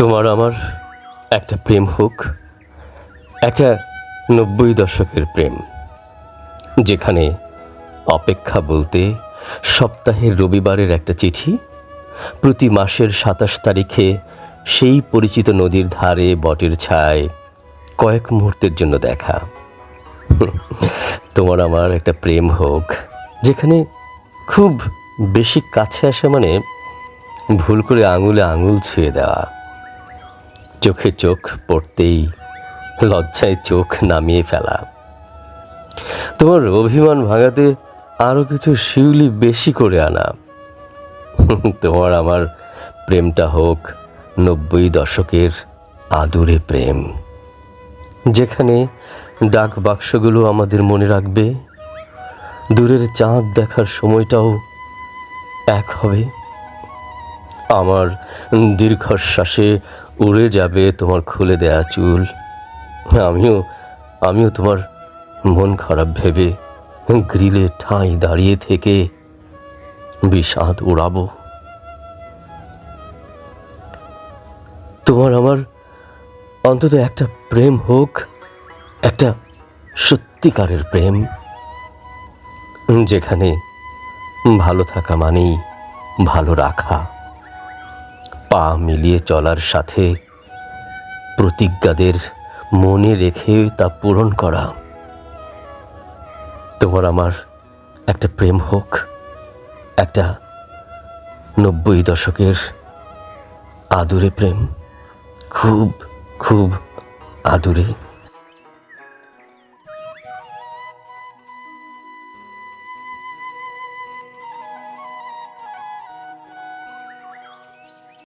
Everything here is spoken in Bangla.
তোমার আমার একটা প্রেম হোক, একটা নব্বই দশকের প্রেম, যেখানে অপেক্ষা বলতে সপ্তাহের রবিবারের একটা চিঠি, প্রতি মাসের সাতাশ তারিখে সেই পরিচিত নদীর ধারে বটের ছায় কয়েক মুহূর্তের জন্য দেখা। তোমার আমার একটা প্রেম হোক, যেখানে খুব বেশি কাছে আসে মানে ভুল করে আঙুলে আঙুল ছুঁয়ে দেওয়া। চোখে চোখ পড়তেই লজ্জায় চোখ নামিয়ে ফেলা। তোমার অভিমান ভাঙাতে আরও কিছু শিউলি বেশি করে আনা। তোমার আমার প্রেমটা হোক নব্বই দশকের আদুরে প্রেম, যেখানে ডাক বাক্সগুলো আমাদের মনে রাখবে। দূরের চাঁদ দেখার সময়টাও এক হবে। আমার দীর্ঘশ্বাসে উড়ে যাবে তোমার খুলে দেয়া চুল। আমিও আমিও তোমার মন খারাপ ভেবে গ্রিলে ঠাঁই দাঁড়িয়ে থেকে বিষাদ উড়াবো। তোমার আমার অন্তত একটা প্রেম হোক, একটা সত্যিকারের প্রেম, যেখানে ভালো থাকা মানেই ভালো রাখা। পা মিলিয়ে চলার সাথে প্রতিজ্ঞাদের মনে রেখে তা পূরণ করা। তোমার আমার একটা প্রেম হোক, একটা নব্বই দশকের আদুরে প্রেম, খুব খুব আদুরে।